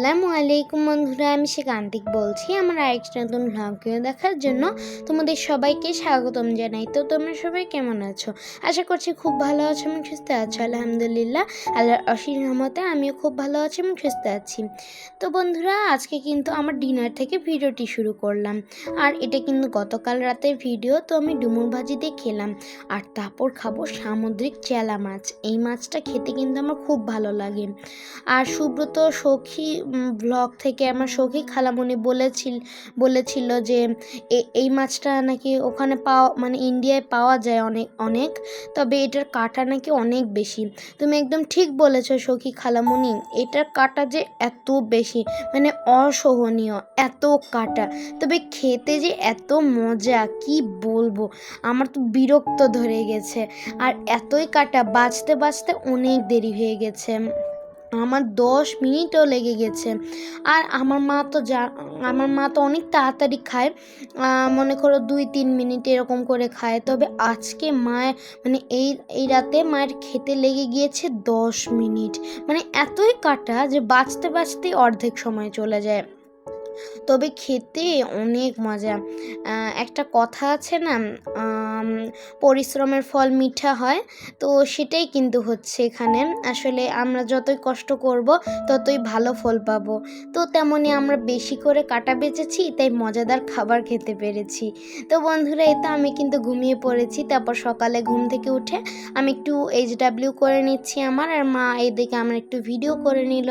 আসসালামু আলাইকুম বন্ধুরা, আমি শিকান্তিক বলছি। আমার আরেকটা নতুন ভ্লগকে দেখার জন্য তোমাদের সবাইকে স্বাগতম জানাই। তো তোমরা সবাই কেমন আছো? আশা করছি খুব ভালো আছো এবং সুস্থ আছো। আলহামদুলিল্লাহ, আল্লাহর অসীম রহমতে আমিও খুব ভালো আছি এবং সুস্থ আছি। তো বন্ধুরা, আজকে কিন্তু আমার ডিনার থেকে ভিডিওটি শুরু করলাম। আর এটা কিন্তু গতকাল রাতের ভিডিও তো আমি ডুমুর ভাজি দিয়ে খেলাম। আর তারপর খাব সামুদ্রিক চেলা মাছ। এই মাছটা খেতে কিন্তু আমার খুব ভালো লাগে। আর সুব্রত সখী ব্লগ থেকে আমার সখী খালামণি বলেছিল বলেছিল যে এই মাছটা নাকি ওখানে পাওয়া মানে ইন্ডিয়ায় পাওয়া যায় অনেক অনেক, তবে এটার কাটা নাকি অনেক বেশি। তুমি একদম ঠিক বলেছ সখী খালামণি এটার কাটা যে এত বেশি মানে অসহনীয়, এত কাটা। তবে খেতে যে এত মজা, কি বলব? আমার তো বিরক্ত ধরে গেছে, আর এতই কাটা বাঁচতে বাঁচতে অনেক দেরি হয়ে গেছে। আমার দশ মিনিটও লেগে গেছে। আর আমার মা তো যা, আমার মা তো অনেক তাড়াতাড়ি খায়। মনে করো দুই তিন মিনিট এরকম করে খায়। তবে আজকে মায়ের মানে এই এই রাতে মায়ের খেতে লেগে গিয়েছে দশ মিনিট। মানে এতই কাটা যে বাঁচতে বাঁচতেই অর্ধেক সময় চলে যায়। তবে খেতে অনেক মজা। একটা কথা আছে না পরিশ্রমের ফল মিঠা হয়, তো সেটাই কিন্তু হচ্ছে এখানে। আসলে আমরা যতই কষ্ট করব, ততই ভালো ফল পাবো। তো তেমনই আমরা বেশি করে কাটা বেঁচেছি, তাই মজাদার খাবার খেতে পেরেছি। তো বন্ধুরা এই তো আমি কিন্তু ঘুমিয়ে পড়েছি, তারপর সকালে ঘুম থেকে উঠে আমি একটু এইচ ডাব্লিউ করে নিচ্ছি আমার, আর মা এদিকে আমার একটু ভিডিও করে নিল।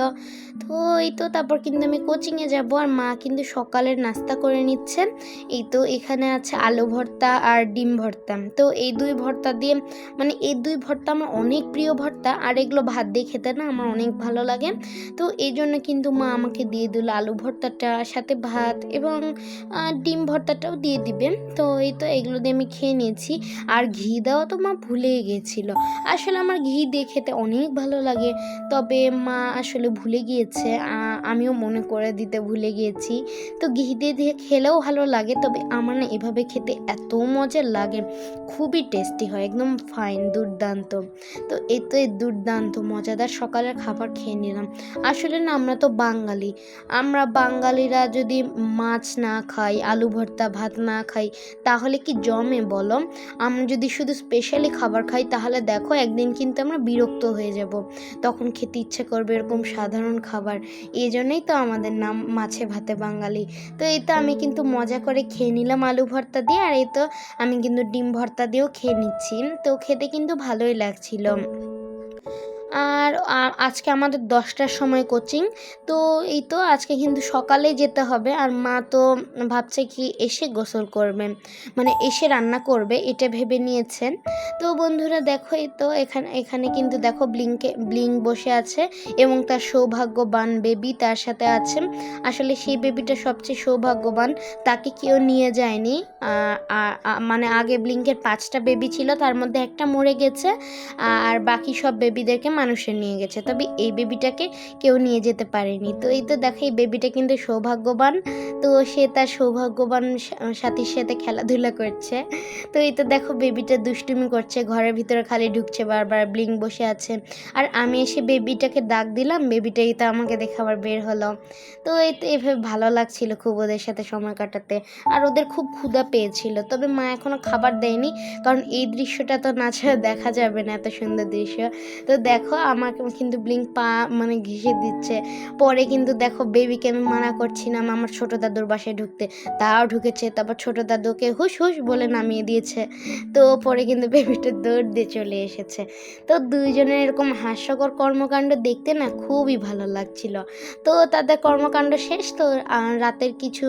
তো এই তো, তারপর কিন্তু আমি কোচিংয়ে যাব, আর মা কিন্তু সকালের নাস্তা করে নিচ্ছেন। এই তো এখানে আছে আলু ভর্তা আর ডিম ভর্তা। তো এই দুই ভর্তা দিয়ে মানে এই দুই ভর্তা আমার অনেক প্রিয় ভর্তা, আর এগুলো ভাত দিয়ে খেতে না আমার অনেক ভালো লাগে। তো এই জন্য কিন্তু মা আমাকে দিয়ে দিল আলু ভর্তাটা, সাথে ভাত এবং ডিম ভর্তাটাও দিয়ে দিবে। তো এই তো এগুলো দিয়ে আমি খেয়ে নিয়েছি। আর ঘি দেওয়া তো মা ভুলেই গেছিল আসলে আমার ঘি দিয়ে খেতে অনেক ভালো লাগে। তবে মা আসলে ভুলে গিয়েছে আমিও মনে করে দিতে ভুলে গিয়েছি। তো ঘি দিয়ে দিয়ে খেলেও ভালো লাগে, তবে আমার না এভাবে খেতে এত মজার লাগে। খুবই টেস্টি হয়, একদম ফাইন দুর্দান্ত। তো এই তো এই দুর্দান্ত, মজাদার সকালের খাবার খেয়ে নিলাম। আসলে না, আমরা তো বাঙালি। আমরা বাঙালিরা যদি মাছ না খাই, আলু ভর্তা, ভাত না খাই, তাহলে কি জমে বলো? আমরা যদি শুধু স্পেশালি খাবার খাই, তাহলে দেখো একদিন কিন্তু আমরা বিরক্ত হয়ে যাব। তখন খেতে ইচ্ছে করবে এরকম সাধারণ খাবার। এই জন্যই তো আমাদের নাম মাছে ভাতে বাঙালি। তো এই তো আমি কিন্তু মজা করে খেয়ে নিলাম আলু ভর্তা দিয়ে, আর এই তো আমি কিন্তু ডিম ভর্তা দিয়েও খেয়ে নিচ্ছি। তো খেতে কিন্তু ভালোই লাগছিল। আর আজকে আমাদের দশটার সময় কোচিং তো এই তো আজকে কিন্তু সকালে যেতে হবে। আর মা তো ভাবছে কি এসে গোসল করবে মানে এসে রান্না করবে, এটা ভেবে নিয়েছেন। তো বন্ধুরা দেখো এই তো এখানে এখানে কিন্তু দেখো ব্লিংকে, ব্লিং বসে আছে এবং তার সৌভাগ্যবান বেবি তার সাথে আছে। আসলে সেই বেবিটা সবচেয়ে সৌভাগ্যবান, তাকে কেউ নিয়ে যায়নি। মানে আগে ব্লিঙ্কের পাঁচটা বেবি ছিল, তার মধ্যে একটা মরে গেছে। আর বাকি সব বেবিদেরকে মানুষে নিয়ে গেছে। তবে এই বেবিটাকে কেউ নিয়ে যেতে পারেনি। তো এই তো দেখো, এই বেবিটা কিন্তু সৌভাগ্যবান। তো সে তার সৌভাগ্যবান সাথীর সাথে খেলাধুলা করছে। তো এই তো দেখো, বেবিটা দুষ্টুমি করছে, ঘরের ভিতরে খালি ঢুকছে, বারবার ব্লিং বসে আছে। আর আমি এসে বেবিটাকে ডাক দিলাম, বেবিটাই তো আমাকে দেখে আবার বের হলো। তো এই তো এভাবে ভালো লাগছিল খুব ওদের সাথে সময় কাটাতে। আর ওদের খুব ক্ষুধা পেয়েছিল। তবে মা এখনও খাবার দেয়নি, কারণ এই দৃশ্যটা তো না ছাড়া দেখা যাবে না, এত সুন্দর দৃশ্য। তো দেখো আমাকে কিন্তু ব্লিঙ্ক পা মানে ঘেসে দিচ্ছে। পরে কিন্তু দেখো বেবিকে আমি মানা করছিলাম আমার ছোট দাদুর বাসায় ঢুকতে। তাও ঢুকেছে, তারপর ছোট দাদুকে হুশ হুশ বলে নামিয়ে দিয়েছে। তো পরে কিন্তু বেবিটা দৌড় দিয়ে চলে এসেছে। তো দুইজনের এরকম হাস্যকর কর্মকাণ্ড দেখতে না খুবই ভালো লাগছিল। তো তাদের কর্মকাণ্ড শেষ, তো রাতের কিছু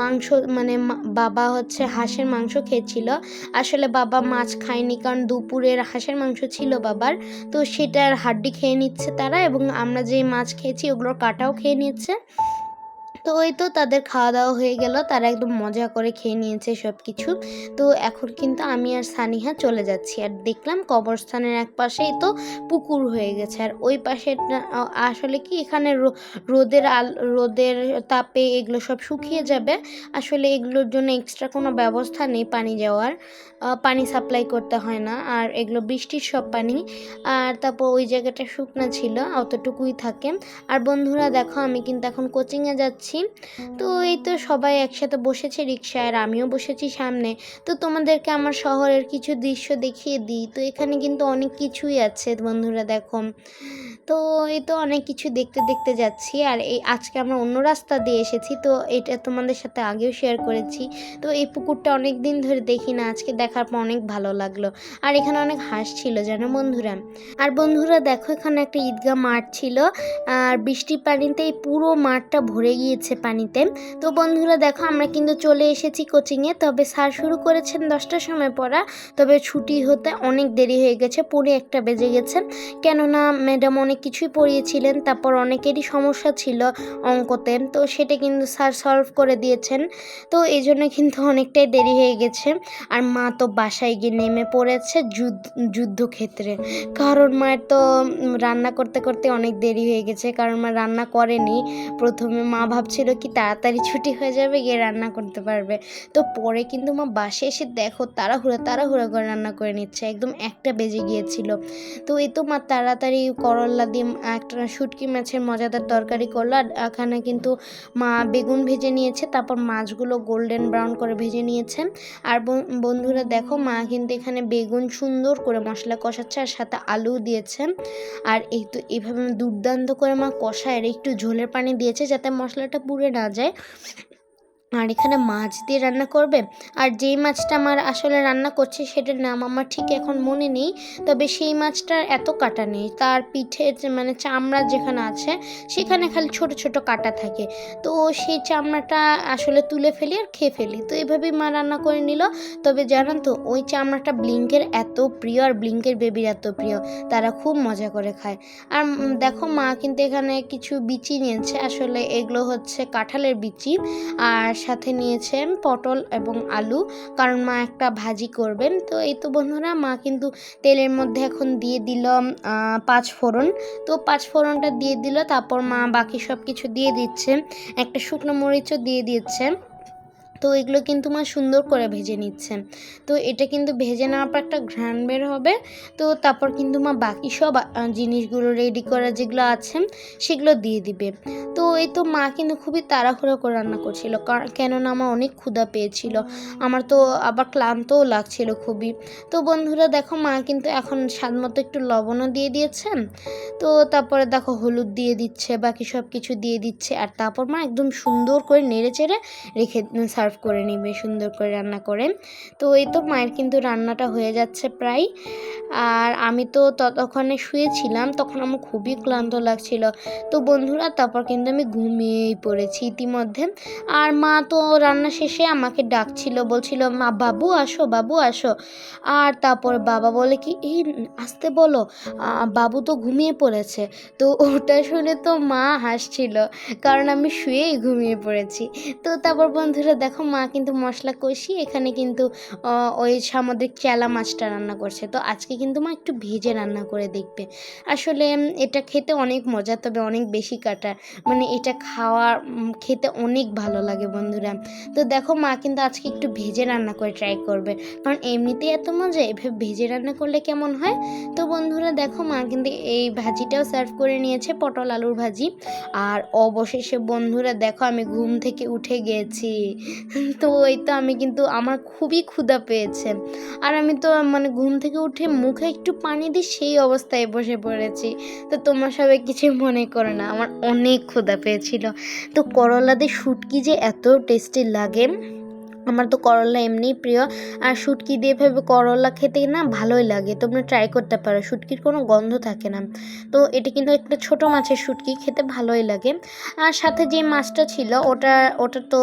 মাংস মানে বাবা হচ্ছে হাঁসের মাংস খেয়েছিল। আসলে বাবা মাছ খায়নি, কারণ দুপুরের হাঁসের মাংস ছিল বাবার। তো সেটার হাড্ডি খেয়ে নিচ্ছে তারা এবং আমরা যে মাছ খেয়েছি ওগুলোর কাটাও খেয়ে নিচ্ছে। তো ওই তো তাদের খাওয়া দাওয়া হয়ে গেল। তারা একদম মজা করে খেয়ে নিয়েছে সব কিছু তো এখন কিন্তু আমি আর সানিহা চলে যাচ্ছি। আর দেখলাম কবরস্থানের এক পাশেই তো পুকুর হয়ে গেছে। আর ওই পাশে আসলে কি এখানে রোদের আল, রোদের তাপে এগুলো সব শুকিয়ে যাবে। আসলে এগুলোর জন্য এক্সট্রা কোনো ব্যবস্থা নেই পানি যাওয়ার। পানি সাপ্লাই করতে হয় না। আর এগুলো বৃষ্টির সব পানি। আর তারপর ওই জায়গাটা শুকনা ছিল, অতটুকুই থাকে। আর বন্ধুরা দেখো আমি কিন্তু এখন কোচিংয়ে যাচ্ছি। তো এই তো সবাই একসাথে বসেছে রিক্সায় আর আমিও বসেছি সামনে। তো তোমাদেরকে আমার শহরের কিছু দৃশ্য দেখিয়ে দিই। তো এখানে কিন্তু অনেক কিছুই আছে বন্ধুরা দেখো। তো এই তো অনেক কিছু দেখতে দেখতে যাচ্ছি। আর এই আজকে আমরা অন্য রাস্তা দিয়ে এসেছি, তো এটা তোমাদের সাথে আগেও শেয়ার করেছি। তো এই পুকুরটা অনেক দিন ধরে দেখি না, আজকে দেখার পর অনেক ভালো লাগল। আর এখানে অনেক হাঁস ছিল, জানো বন্ধুরা? আর বন্ধুরা দেখো, এখানে একটা ঈদগাহ মাঠ ছিল। আর বৃষ্টির পানিতে এই পুরো মাঠটা ভরে গিয়েছে পানিতে। তো বন্ধুরা দেখো, আমরা কিন্তু চলে এসেছি কোচিংয়ে, তবে স্যার শুরু করেছেন দশটার সময় পড়া। তবে ছুটি হতে অনেক দেরি হয়ে গেছে, পৌনে একটা বেজে গেছে। কেননা ম্যাডাম অনেক কিছুই পড়িয়েছিলেন, তারপর অনেকেরই সমস্যা ছিল অঙ্কতে, তো সেটা কিন্তু স্যার সলভ করে দিয়েছেন। তো এই জন্য কিন্তু অনেকটাই দেরি হয়ে গেছে। আর মা তো বাসায় গিয়ে নেমে পড়েছে যুদ্ধ, যুদ্ধক্ষেত্রে। কারণ মায়ের তো রান্না করতে করতে অনেক দেরি হয়ে গেছে, কারণ মা রান্না করেনি। প্রথমে মা ভাবছিল কি তাড়াতাড়ি ছুটি হয়ে যাবে, গিয়ে রান্না করতে পারবে। তো পরে কিন্তু মা বাসে এসে দেখো তাড়াহুড়ো তাড়াহুড়ো করে রান্না করে নিচ্ছে, একদম একটা বেজে গিয়েছিল। তো এই তো মা তাড়াতাড়ি করল্লা দিয়ে একটা শুটকি মাছের মজাদার তরকারি করল আর এখানে কিন্তু মা বেগুন ভেজে নিয়েছে, তারপর মাছগুলো গোল্ডেন ব্রাউন করে ভেজে নিয়েছে। আর বন- বন্ধুরা দেখো, মা কিন্তু এখানে বেগুন সুন্দর করে মশলা কষাচ্ছে আর সাথে আলু দিয়েছে। আর এই তো এইভাবে দুর্দান্ত করে মা কষায় একটু ঝোলের পানি দিয়েছে যাতে মশলাটা পুড়ে না যায়। আর এখানে মাছ দিয়ে রান্না করবে। আর যেই মাছটা আমার আসলে রান্না করছে সেটার নাম আমার ঠিক এখন মনে নেই। তবে সেই মাছটার এত কাটা নেই। তার পিঠে মানে চামড়া যেখানে আছে, সেখানে খালি ছোট ছোট কাটা থাকে। তো সেই চামড়াটা আসলে তুলে ফেলি আর খেয়ে ফেলি। তো এভাবেই মা রান্না করে নিল। তবে জানান তো, ওই চামড়াটা ব্লিঙ্কের এত প্রিয় আর ব্লিঙ্কের বেবির এত প্রিয়। তারা খুব মজা করে খায়। আর দেখো মা কিন্তু এখানে কিছু বিচি নিয়েছে। আসলে এগুলো হচ্ছে কাঁঠালের বিচি। আর সাথে নিয়েছেন পটল এবং আলু, কারণ মা একটা ভাজি করবেন। তো এই তো বন্ধুরা, মা কিন্তু তেলের মধ্যে এখন দিয়ে দিল পাঁচ ফোড়ন। তো পাঁচ ফোড়নটা দিয়ে দিল, তারপর মা বাকি সব কিছু দিয়ে দিচ্ছে। একটা শুকনো মরিচও দিয়ে দিচ্ছে। তো এগুলো কিন্তু মা সুন্দর করে ভেজে নিচ্ছে তো এটা কিন্তু ভেজে নেওয়ার পর একটা ঘ্রাণ বের হবে। তো তারপর কিন্তু মা বাকি সব জিনিসগুলো রেডি করা যেগুলো আছে, সেগুলো দিয়ে দিবে। তো এই তো মা কিন্তু খুবই তাড়াহুড়ো করে রান্না করছিল, কার- কেননা আমার অনেক ক্ষুধা পেয়েছিল। আমার তো আবার ক্লান্তও লাগছিল খুবই। তো বন্ধুরা দেখো মা কিন্তু এখন স্বাদ মতো একটু লবণও দিয়ে দিয়েছেন। তো তারপরে দেখো হলুদ দিয়ে দিচ্ছে, বাকি সব কিছু দিয়ে দিচ্ছে। আর তারপর মা একদম সুন্দর করে নেড়ে চেড়ে রেখে সার্ভ করে নিবে, সুন্দর করে রান্না করে। তো এই তো মায়ের কিন্তু রান্নাটা হয়ে যাচ্ছে প্রায়। আর আমি তো ততক্ষণে শুয়েছিলাম, তখন আমার খুবই ক্লান্ত লাগছিল। তো বন্ধুরা, তারপর কিন্তু আমি ঘুমিয়েই পড়েছি ইতিমধ্যে। আর মা তো রান্না শেষে আমাকে ডাকছিল, বলছিল, মা, বাবু আসো বাবু আসো। আর তারপর বাবা বলে কি, এই, আসতে বলো। বাবু তো ঘুমিয়ে পড়েছে। তো ওটা শুনে তো মা হাসছিল, কারণ আমি শুয়েই ঘুমিয়ে পড়েছি। তো তারপর বন্ধুরা, দেখো মা কিন্তু মশলা কষিয়ে এখানে কিন্তু ওই সামুদ্রিক চেলা মাছটা রান্না করছে। তো আজকে কিন্তু মা একটু ভেজে রান্না করে দেখবে। আসলে এটা খেতে অনেক মজা তবে অনেক বেশি কাটা। মানে এটা খাওয়া খেতে অনেক ভালো লাগে বন্ধুরা। তো দেখো মা কিন্তু আজকে একটু ভেজে রান্না করে ট্রাই করবে। কারণ এমনিতেই এত মজা, এভাবে ভেজে রান্না করলে কেমন হয়? তো বন্ধুরা দেখো মা কিন্তু এই ভাজিটাও সার্ভ করে নিয়েছে, পটল আলুর ভাজি। আর অবশেষে বন্ধুরা দেখো আমি ঘুম থেকে উঠে গেছি। তো ওই তো আমি কিন্তু আমার খুবই ক্ষুধা পেয়েছে। আর আমি তো মানে ঘুম থেকে উঠে মুখে একটু পানি দিই সেই অবস্থায় বসে পড়েছি। তো তোমার সবাই কিছু মনে করে না, আমার অনেক ক্ষুধা পেয়েছিল। তো করলা দিয়ে শুটকি যে এত টেস্টি লাগে আমার তো করলা এমনিই প্রিয়। আর শুটকি দিয়ে ভেবে করলা খেতে না ভালোই লাগে। তোমরা ট্রাই করতে পারো। শুটকির কোনো গন্ধ থাকে না। তো এটা কিন্তু একটা ছোট মাছের শুটকি, খেতে ভালোই লাগে। আর সাথে যে মাছটা ছিল, ওটা ওটা তো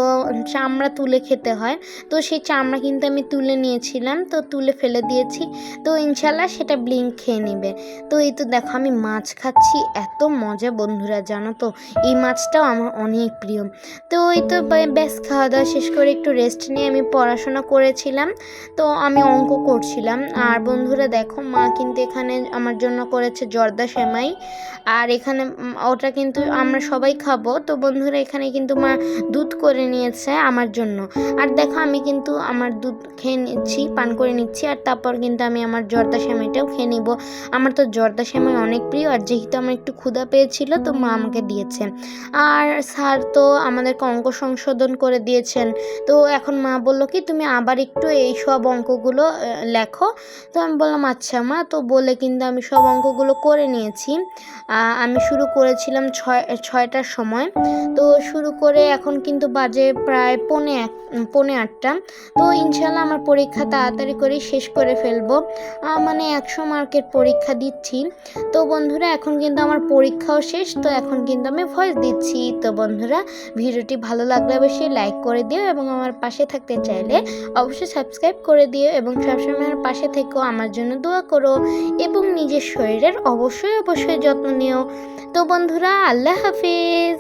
চামড়া তুলে খেতে হয়। তো সেই চামড়া কিন্তু আমি তুলে নিয়েছিলাম। তো তুলে ফেলে দিয়েছি। তো ইনশাল্লাহ সেটা ব্লিঙ্ক খেয়ে নেবে। তো এই তো দেখো, আমি মাছ খাচ্ছি। এত মজা বন্ধুরা, জানো তো? এই মাছটাও আমার অনেক প্রিয়। তো এই তো ব্যাস খাওয়া দাওয়া শেষ করে একটু রেস্ট নিয়ে আমি পড়াশোনা করেছিলাম। তো আমি অঙ্ক করছিলাম। আর বন্ধুরা দেখো মা কিন্তু এখানে আমার জন্য করেছে জর্দা সেমাই। আর এখানে ওটা কিন্তু আমরা সবাই খাব। তো বন্ধুরা এখানে কিন্তু মা দুধ করে নিয়েছে আমার জন্য। আর দেখো আমি কিন্তু আমার দুধ খেয়ে নিচ্ছি পান করে নিচ্ছি। আর তারপর কিন্তু আমি আমার জর্দা সেমাইটাও খেয়ে নিব। আমার তো জর্দা সেমাই অনেক প্রিয়। আর যেহেতু আমার একটু ক্ষুধা পেয়েছিল তো মা আমাকে দিয়েছে। আর স্যার তো আমাদেরকে অঙ্ক সংশোধন করে দিয়েছেন। তো এখন মা বলল কি, তুমি আবার একটু এই সব অঙ্কগুলো লেখো। তো আমি বললাম আচ্ছা মা। তো বলে কিন্তু আমি সব অঙ্কগুলো করে নিয়েছি। আমি শুরু করেছিলাম ছয়, ছয়টার সময়। তো শুরু করে এখন কিন্তু বাজে প্রায় পৌনে এক, পৌনে আটটা। তো ইনশাল্লাহ আমার পরীক্ষা তাড়াতাড়ি করে শেষ করে ফেলব। মানে একশো মার্কের পরীক্ষা দিচ্ছি। তো বন্ধুরা, এখন কিন্তু আমার পরীক্ষাও শেষ। তো এখন কিন্তু আমি ভয়েস দিচ্ছি। তো বন্ধুরা, ভিডিওটি ভালো লাগলে অবশ্যই লাইক করে দিও এবং আমার পাশে থাকতে চাইলে অবশ্যই সাবস্ক্রাইব করে দিও এবং সবসময় আমার পাশে থেকেও আমার জন্য দোয়া করো এবং নিজের শরীরের অবশ্যই অবশ্যই যত্ন নিও। তো বন্ধুরা, আল্লাহ হাফিজ।